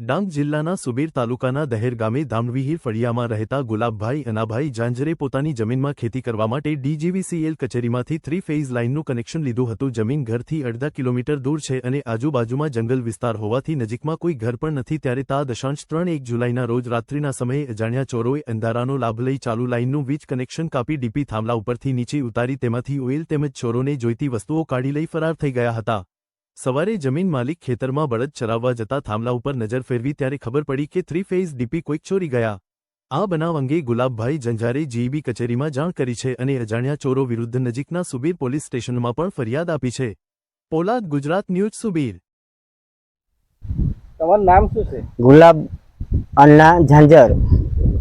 ડાંગ જિલ્લાના સુબીર તાલુકાના દહેર ગામે ધામવિહીર ફળિયામાં રહેતા ગુલાબભાઈ અનાભાઈ જાંજરે પોતાની જમીનમાં ખેતી કરવા માટે ડીજીવીસીએલ કચેરીમાંથી થ્રી ફેઝ લાઇનનું કનેક્શન લીધું હતું. જમીન ઘરથી અડધા કિલોમીટર દૂર છે અને આજુબાજુમાં જંગલ વિસ્તાર હોવાથી નજીકમાં કોઈ ઘર પણ નથી. ત્યારે તા દશાંશ ત્રણ એક જુલાઈના રોજ રાત્રિના સમયે અજાણ્યા ચોરોએ અંધારાનો લાભ લઈ ચાલુ લાઇનનું વીજ કનેક્શન કાપી ડીપી થાંભલા ઉપરથી નીચે ઉતારી તેમાંથી ઓઇલ તેમજ ચોરોને જોઈતી વસ્તુઓ કાઢી લઈ ફરાર થઈ ગયા હતા. સવારે જમીન માલિક ખેતરમાં બળદ ચરાવવા જતા થાંભલા ઉપર નજર ફેરવી ત્યારે ખબર પડી કે થ્રી ફેઝ ડીપી કોઈક ચોરી ગયા. આ બનાવ અંગે ગુલાબભાઈ જંજારે જીઈબી કચેરીમાં જાણ કરી છે અને અજાણ્યા ચોરો વિરુદ્ધ નજીકના સુબીર પોલીસ સ્ટેશનમાં પણ ફરિયાદ આપી છે. પોલાદ ગુજરાત ન્યૂઝ સુબીર. તમારું નામ શું છે? ગુલાબ અન્ના ઝાંઝર.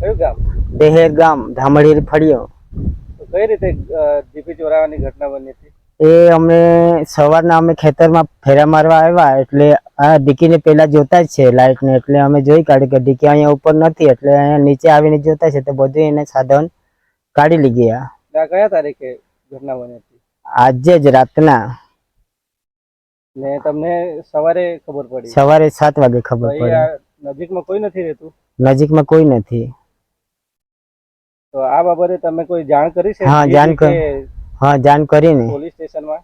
કયું ગામ? દેહેર ગામ ધામડીર ફળિયો. કઈ રીતે જીપી ચોરાવાની ઘટના બની હતી? એ અમે સવારના અમે ખેતરમાં ફેરા મારવા આવ્યા એટલે આ ડીકીને પેલા જોતા જ છે લાઇટને એટલે અમે જોઈ કાઢી કે ડીકી અહીંયા ઉપર નથી એટલે અહીંયા નીચે આવીને જોતા છે તો બધું એને સાધન કાઢી લઈ ગયા. કયા તારીખે ઘટના બની હતી આજે જ રાતના. ને તમને સવારે ખબર પડી? સવારે સાત વાગે ખબર પડી. નજીકમાં કોઈ નથી રહેતું? નજીકમાં કોઈ નથી. તો આ બાબતે તમે કોઈ જાણ કરી છે? હા, જાણ કે હા જાણ કરીને. પોલીસ સ્ટેશનમાં?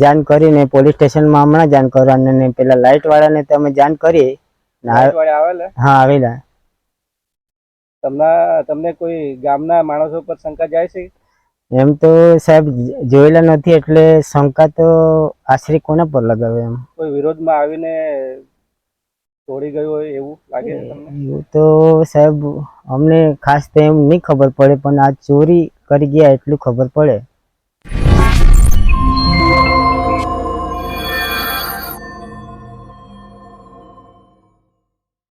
જાણ કરીને પોલીસ સ્ટેશનમાં હમણાં જાણ કરવાની ને પેલા લાઇટ વાળાને તમે જાણ કરી આવેલા? હા આવેલા. તમને તમને કોઈ ગામના માણસો પર શંકા જાય છે? એમ તો સાહેબ જોયેલા નથી એટલે શંકા તો આશરે કોના પર લગાવે એમ? કોઈ વિરોધમાં આવીને તોડી ગયું હોય એવું લાગે એવું તો સાહેબ અમને ખાસ તો એમ નહીં ખબર પડે પણ આ ચોરી કરી ગયા એટલું ખબર પડે.